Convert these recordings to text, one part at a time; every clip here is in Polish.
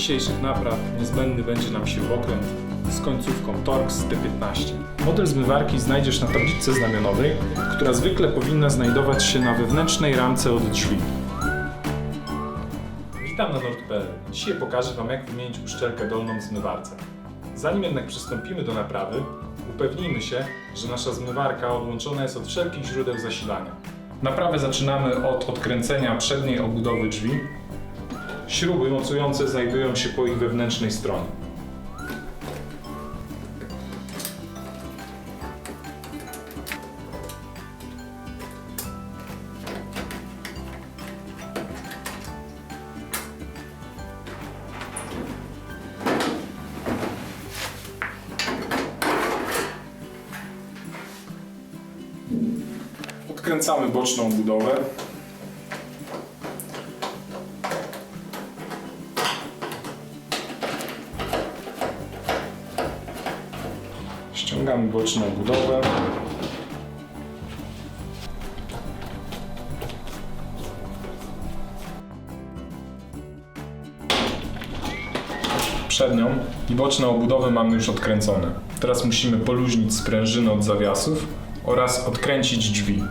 Dzisiejszych napraw niezbędny będzie nam śrubokręt z końcówką Torx T15. Model zmywarki znajdziesz na tabliczce znamionowej, która zwykle powinna znajdować się na wewnętrznej ramce od drzwi. Witam na Nord.pl. Dzisiaj pokażę Wam jak wymienić uszczelkę dolną w zmywarce. Zanim jednak przystąpimy do naprawy, upewnijmy się, że nasza zmywarka odłączona jest od wszelkich źródeł zasilania. Naprawę zaczynamy od odkręcenia przedniej obudowy drzwi. Śruby mocujące znajdują się po ich wewnętrznej stronie. Odkręcamy boczną budowę. Ściągamy boczną budowę. Przednią i boczne obudowy mamy już odkręcone. Teraz musimy poluźnić sprężynę od zawiasów oraz odkręcić drzwi.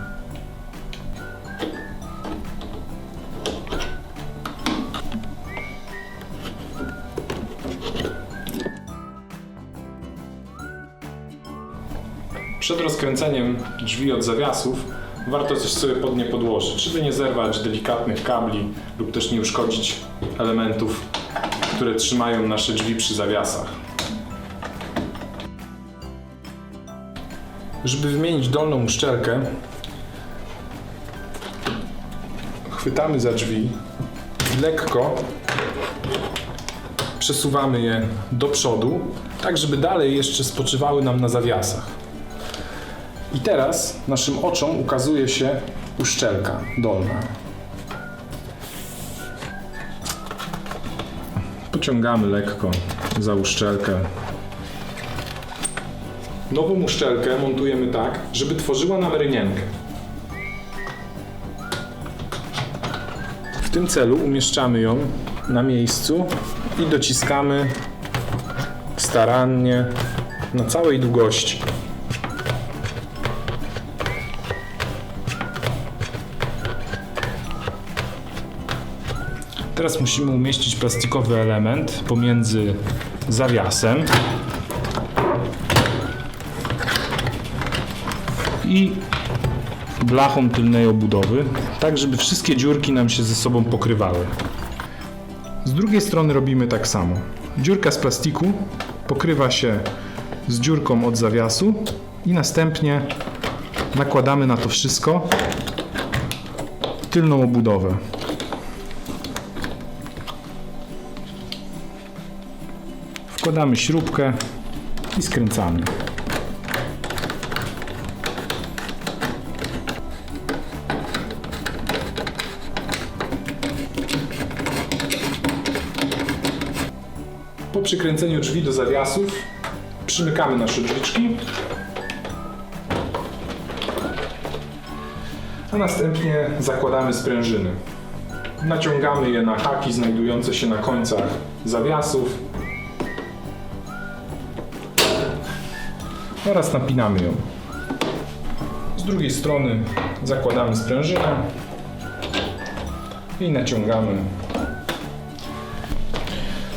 Przed rozkręceniem drzwi od zawiasów warto coś sobie pod nie podłożyć, żeby nie zerwać delikatnych kabli lub też nie uszkodzić elementów, które trzymają nasze drzwi przy zawiasach. Żeby wymienić dolną uszczelkę, chwytamy za drzwi i lekko przesuwamy je do przodu, tak żeby dalej jeszcze spoczywały nam na zawiasach. I teraz naszym oczom ukazuje się uszczelka dolna. Pociągamy lekko za uszczelkę. Nową uszczelkę montujemy tak, żeby tworzyła nam rynienkę. W tym celu umieszczamy ją na miejscu i dociskamy starannie na całej długości. Teraz musimy umieścić plastikowy element pomiędzy zawiasem i blachą tylnej obudowy, tak żeby wszystkie dziurki nam się ze sobą pokrywały. Z drugiej strony robimy tak samo. Dziurka z plastiku pokrywa się z dziurką od zawiasu i następnie nakładamy na to wszystko tylną obudowę. Wkładamy śrubkę i skręcamy. Po przykręceniu drzwi do zawiasów przymykamy nasze drzwiczki. A następnie zakładamy sprężyny. Naciągamy je na haki znajdujące się na końcach zawiasów oraz napinamy ją. Z drugiej strony zakładamy sprężynę i naciągamy.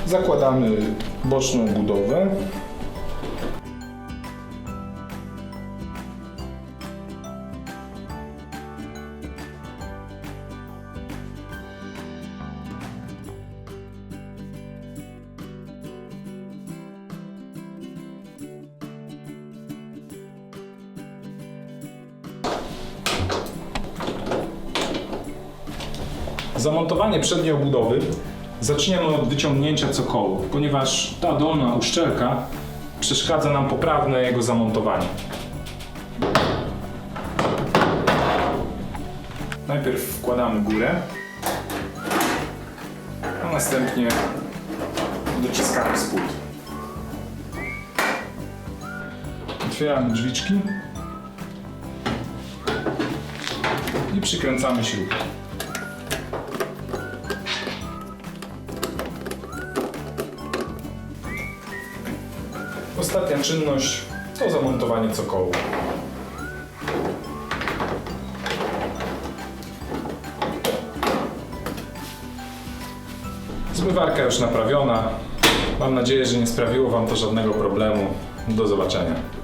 Zakładamy boczną budowę. Zamontowanie przedniej obudowy zaczniemy od wyciągnięcia cokołu, ponieważ ta dolna uszczelka przeszkadza nam poprawne jego zamontowanie. Najpierw wkładamy górę, a następnie dociskamy spód. Otwieramy drzwiczki i przykręcamy śrubkę. Ostatnia czynność to zamontowanie cokołu. Zmywarka już naprawiona. Mam nadzieję, że nie sprawiło Wam to żadnego problemu. Do zobaczenia.